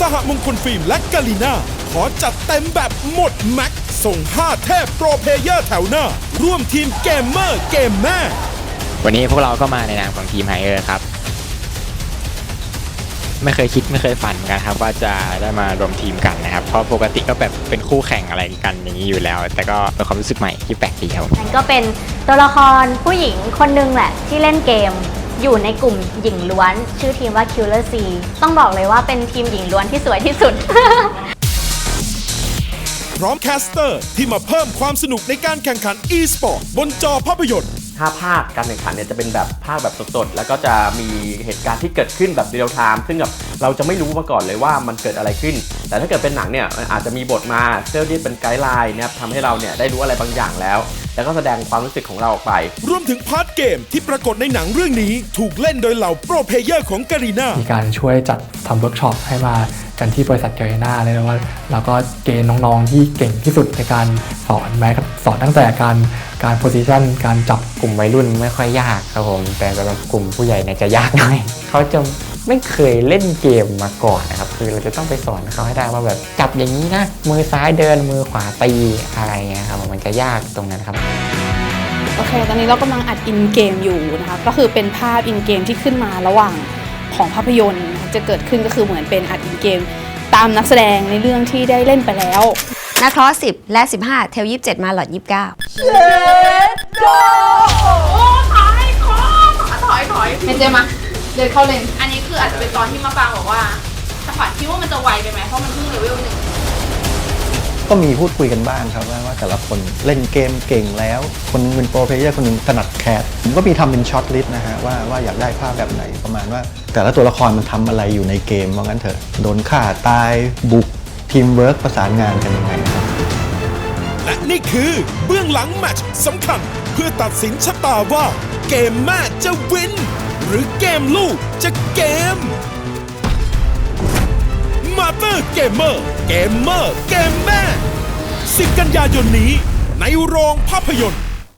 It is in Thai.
สหมงคลฟิล์มและกาลิน่าขอจัดเต็มแบบหมดแม็กซ์ส่ง5เทพโปรเพลเยอร์แถวหน้า ร่วมทีมเกมเมอร์เกมแม่วันนี้พวกเราก็มาในนามของทีมไฮเออร์ครับ ไม่เคยคิดไม่เคยฝันเหมือนกันครับว่าจะได้มารวมทีมกันนะครับ เพราะปกติก็แบบเป็นคู่แข่งอะไรกันอย่างนี้อยู่แล้ว แต่ก็เป็นความรู้สึกใหม่ที่แปลกดีครับ มันก็เป็นตัวละครผู้หญิงคนหนึงแหละที่เล่นเกม อยู่ในกลุ่มหญิงล้วน ชื่อทีมว่า Killer C ต้องบอกเลยว่าเป็นทีมหญิงล้วนที่สวยที่สุด พร้อมแคสเตอร์ที่มาเพิ่มความสนุกในการแข่งขัน e-sport บนจอภาพยนตร์ ถ้าภาคการแข่งขันเนี่ยจะเป็นแบบภาคแบบสดๆ แล้วก็จะมีเหตุการณ์ที่เกิดขึ้นแบบเรียลไทม์ซึ่งแบบเราจะไม่รู้มาก่อนเลยว่ามันเกิดอะไรขึ้น แต่ถ้าเกิดเป็นหนังเนี่ยมันอาจจะมีบทมาเพื่อที่เป็นไกด์ไลน์นะครับทำให้เราเนี่ยได้รู้อะไรบางอย่างแล้ว แล้วก็แสดงความรู้สึกของเราออกไป รวมถึงพาร์ทเกมที่ปรากฏในหนังเรื่องนี้ ถูกเล่นโดยเหล่าโปรเพเยอร์ของกา i น่ามีการช่วยจัดทำเวิร์กช็อปให้มากันที่บริษัทเกเรนาเลยนะว่าแล้วก็เกณฑ์น้องๆที่เก่งที่สุดในการสอนแม้สอนตั้งแต่การการโพซิชันการจับกลุ่มวัยรุ่นไม่ค่อยยากครับผม แต่สำหรับกลุ่มผู้ใหญ่เนี่ยจะยากหน่อยเขาจะ ไม่เคยเล่นเกมมาก่อนนะครับ คือเราจะต้องไปสอนเขาให้ได้ว่าแบบจับอย่างนี้นะ มือซ้ายเดินมือขวาตีอะไรเงี้ยครับมันจะยากตรงนั้นครับโอเค ตอนนี้เรากำลังอัดอินเกมอยู่นะคะ ก็คือเป็นภาพอินเกมที่ขึ้นมาระหว่างของภาพยนตร์นะคะจะเกิดขึ้นก็คือเหมือนเป็นอัดอินเกม ตามนักแสดงในเรื่องที่ได้เล่นไปแล้วนักคลอส10และ 15 เทล27มาหลอด29ถอยถอยเมนเจมาเดินเข้าเลนอันนี้ คืออาจจะเป็นตอนที่มาปางบอกว่าแต่ฝันคิดว่ามันจะไวไปไหมเพราะมันเพิ่งเลเวลหนึ่งก็มีพูดคุยกันบ้างครับว่าว่าแต่ละคนเล่นเกมเก่งแล้ว คนหนึงเป็นโปรเพลเยอร์คนหนึงถนัดแคสผมก็มีทำเป็นช็อตลิสต์นะฮะว่าว่าอยากได้ภาพแบบไหนประมาณว่า แต่ละตัวละครมันทำอะไรอยู่ในเกมว่างั้นเถอะโดนฆ่าตายบุกทีมเวิร์กประสานงานกันยังไงครับและนี่คือเบื้องหลังแมตช์สำคัญ เพื่อตัดสินชะตาว่าเกมแม่จะวิน หรือเกมลูกจะเกม มาเตอร์เกมเมอร์ เกมเมอร์ เกมแม่ 10 กันยายนนี้ในโรงภาพยนตร์